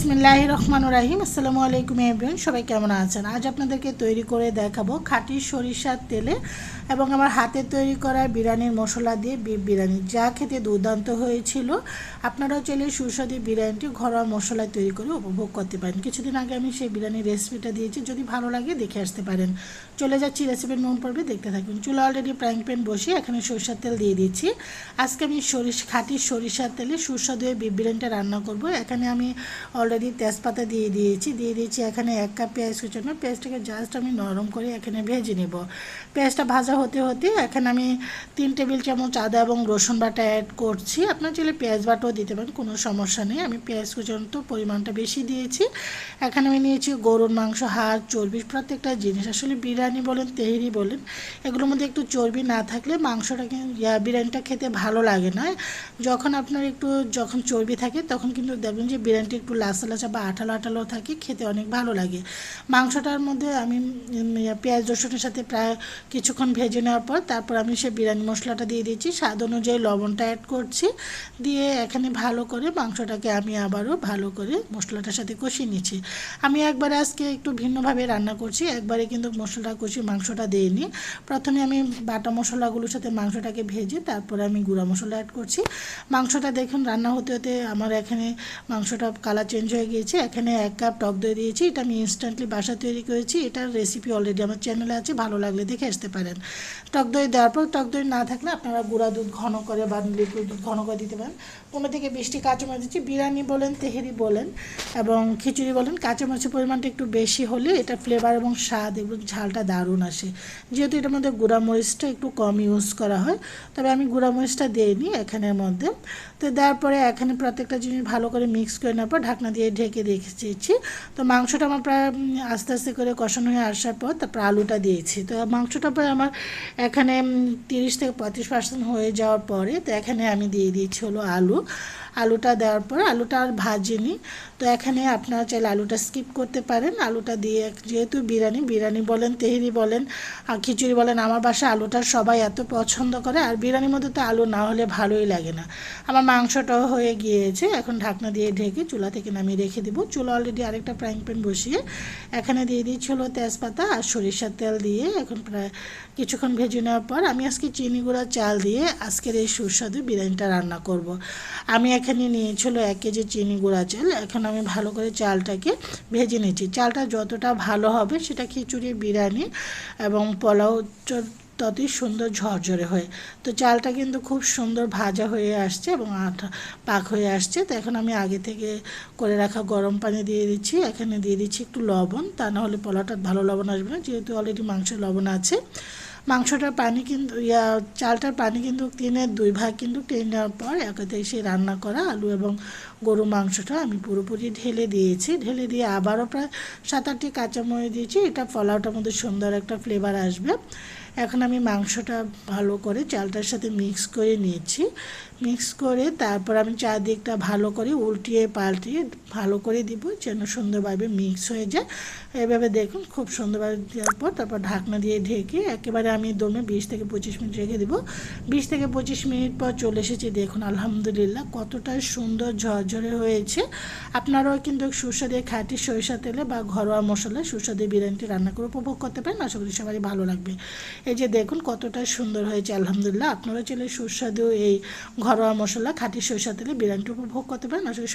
বিসমিল্লাহ রহমান রাহিম। আসসালামু আলাইকুম এভরিওয়ান সবাই কেমন আছেন? আজ আপনাদেরকে তৈরি করে দেখাবো খাঁটি সরিষার তেলে এবং আমার হাতে তৈরি করা বিরিয়ানির মশলা দিয়ে বিফ বিরিয়ানি। যা খেতে দুর্দান্ত হয়েছিল। আপনারাও চাইলে সুস্বাদু বিরিয়ানিটি ঘরোয়া মশলায় তৈরি করে উপভোগ করতে পারেন। কিছুদিন আগে আমি সেই বিরিয়ানির রেসিপিটা দিয়েছি। যদি ভালো লাগে দেখে আসতে পারেন। চলে যাচ্ছি রেসিপির মন পড়বে দেখতে থাকুন। চুলা অলরেডি ফ্রাইং প্যান বসিয়ে এখানে সরিষার তেল দিয়ে দিচ্ছি। আজকে আমি সরিষ খাঁটি সরিষার তেলে সুস্বাদু বিরিয়ানিটা রান্না করব। এখানে আমি অলরেডি তেজপাতা দিয়ে দিয়েছি। দিয়ে দিয়েছি এখানে এক কাপ পেঁয়াজ কুচানো। পেঁয়াজটাকে জাস্ট আমি নরম করে এখানে ভেজে নেব। পেঁয়াজটা ভাজা হতে হতে এখানে আমি তিন টেবিল চামচ আদা এবং রসুন বাটা অ্যাড করছি। আপনার চাইলে পেঁয়াজ বাটাও দিতে পারেন, কোনো সমস্যা নেই। আমি পেঁয়াজ কুচানো তো পরিমাণটা বেশি দিয়েছি। এখানে আমি নিয়েছি গরুর মাংস, হাড়, চর্বি, প্রত্যেকটা জিনিস। আসলে বিরিয়ানি বলেন, তেহেরি বলেন, এগুলোর মধ্যে একটু চর্বি না থাকলে মাংসটা বিরিয়ানিটা খেতে ভালো লাগে না। যখন আপনার একটু যখন চর্বি থাকে, তখন কিন্তু দেখবেন যে বিরিয়ানিটা একটু লাচা লাচা বা আঠালো আঠালো থাকে, খেতে অনেক ভালো লাগে। মাংসটার মধ্যে আমি পেঁয়াজ, রসুনের সাথে প্রায় কিছুক্ষণ ভেজে নেওয়ার পর তারপর আমি সে বিরিয়ানি মশলাটা দিয়ে দিয়েছি। স্বাদ অনুযায়ী লবণটা অ্যাড করছি। দিয়ে এখানে ভালো করে মাংসটাকে আমি আবারও ভালো করে মশলাটার সাথে কষিয়ে নিচ্ছি। আমি একবারে আজকে একটু ভিন্নভাবে রান্না করছি, একবারে কিন্তু মশলাটা কষিয়ে মাংসটা দিইনি। প্রথমে আমি বাটা মশলাগুলোর সাথে মাংসটাকে ভেজে তারপরে আমি গুঁড়া মশলা অ্যাড করছি। মাংসটা দেখুন, রান্না হতে হতে আমার এখানে মাংসটা কালার চেঞ্জ হয়ে গিয়েছে, এখানে এক কাপ টক দই দিয়েছি, এটা আমি ইনস্ট্যান্টলি বাসা তৈরি করেছি, এটার রেসিপি অলরেডি আমার চ্যানেলে আছে, ভালো লাগলে দেখে আসতে পারেন। টক দই দেওয়ার পর টক দই না থাকলে আপনারা গুঁড়া দুধ ঘন করে বা লিকুইড দুধ ঘন করে দিতে পারেন। পনেরো থেকে বিশটি কাঁচামরিচ দিচ্ছি, বিরিয়ানি বলেন, তেহেরি বলেন, এবং খিচুড়ি বলেন, কাঁচামরিচের পরিমাণটা একটু বেশি হলে এটা ফ্লেভার এবং স্বাদ এবং ঝালটা দারুণ আসে। যেহেতু এটার মধ্যে গুঁড়া মরিচটা একটু কম ইউজ করা হয়, তবে আমি গুঁড়া মরিচটা দিইনি এখানের মধ্যে। তো দেওয়ার পরে এখানে প্রত্যেকটা জিনিস ভালো করে মিক্স করে নেওয়ার পর ঢাকনা দিয়ে ঢেকে রেখেছি তো মাংসটা আমার প্রায় আস্তে আস্তে করে কষানো হয়ে আসার পর তারপর আলুটা দিয়েছি। তো মাংসটা প্রায় আমার এখানে তিরিশ থেকে পঁয়ত্রিশ পার্সেন্ট হয়ে যাওয়ার পরে তো এখানে আমি দিয়ে দিয়েছি হলো আলু। আলুটা দেওয়ার পর আলুটা আর ভাজিনি তো এখানে আপনারা চাইলে আলুটা স্কিপ করতে পারেন। আলুটা দিয়ে যেহেতু বিরিয়ানি বিরিয়ানি বলেন, তেহেরি বলেন খিচুড়ি বলেন, আমার বাসায় আলুটা সবাই এত পছন্দ করে, আর বিরিয়ানির মধ্যে তো আলু না হলে ভালোই লাগে না। আমার মাংসটাও হয়ে গিয়েছে, এখন ঢাকনা দিয়ে ঢেকে চুলা থেকে নামিয়ে রেখে দেবো। চুলা অলরেডি আরেকটা ফ্রাইং প্যান বসিয়ে এখানে দিয়ে দিচ্ছি হলো তেজপাতা আর সরিষার তেল দিয়ে এখন প্রায় কিছুক্ষণ ভেজে নেওয়ার পর আমি আজকে চিনি গুঁড়া চাল দিয়ে আজকের এই সুস্বাদু বিরিয়ানিটা রান্না করব। আমি এখানে নিয়েছিল এক কেজি চিনি গুঁড়া চাল। এখন আমি ভালো করে চালটাকে ভেজে নিচ্ছি। চালটা যতটা ভালো হবে সেটা খিচুড়ি, বিরিয়ানি এবং পোলাও ততই সুন্দর ঝরঝরে হয়। তো চালটা কিন্তু খুব সুন্দর ভাজা হয়ে আসছে এবং আঠা পাক হয়ে আসছে। তো এখন আমি আগে থেকে করে রাখা গরম পানি দিয়ে দিচ্ছি। এখানে দিয়ে দিচ্ছি একটু লবণ। তা না হলে পোলাওটা ভালো লবণ আসবে না, যেহেতু অলরেডি মাংসের লবণ আছে। মাংসটার পানি কিন্তু, ইয়া, চালটার পানি কিন্তু তিনের দুই ভাগ কিন্তু টেনে নেওয়ার পর সেই রান্না করা আলু এবং গরু মাংসটা আমি পুরোপুরি ঢেলে দিয়েছি। ঢেলে দিয়ে আবারও প্রায় সাত আটটি কাঁচামরিচ দিয়েছি। এটা পোলাওটার মধ্যে সুন্দর একটা ফ্লেভার আসবে। এখন আমি মাংসটা ভালো করে চালটার সাথে মিক্স করে নিয়েছি। মিক্স করে তারপর আমি চারদিকটা ভালো করে উল্টিয়ে পাল্টিয়ে ভালো করে দিব যেন সুন্দরভাবে মিক্স হয়ে যায়। এভাবে দেখুন খুব সুন্দরভাবে দেওয়ার পর তারপর ঢাকনা দিয়ে ঢেকে একেবারে আমি দমে বিশ থেকে পঁচিশ মিনিট রেখে দেবো। বিশ থেকে পঁচিশ মিনিট পর চলে এসেছি দেখুন, আলহামদুলিল্লাহ, কতটা সুন্দর ঝরঝরে হয়েছে। আপনারাও কিন্তু সুস্বাদে খাঁটি সরিষা তেলে বা ঘরোয়া মশলায় সুস্বাদে বিরিয়ানিটি রান্না করে উপভোগ করতে পারেন। আশা করি সবারই ভালো লাগবে। এই যে দেখুন, কতটা সুন্দর হয়েছে, আলহামদুলিল্লাহ। আপনারা চাইলে সুস্বাদু এই ঘরোয়া মশলা, খাঁটি সরিষা তেলে বিরিয়ানিটি উপভোগ করতে পারেন। আশা করি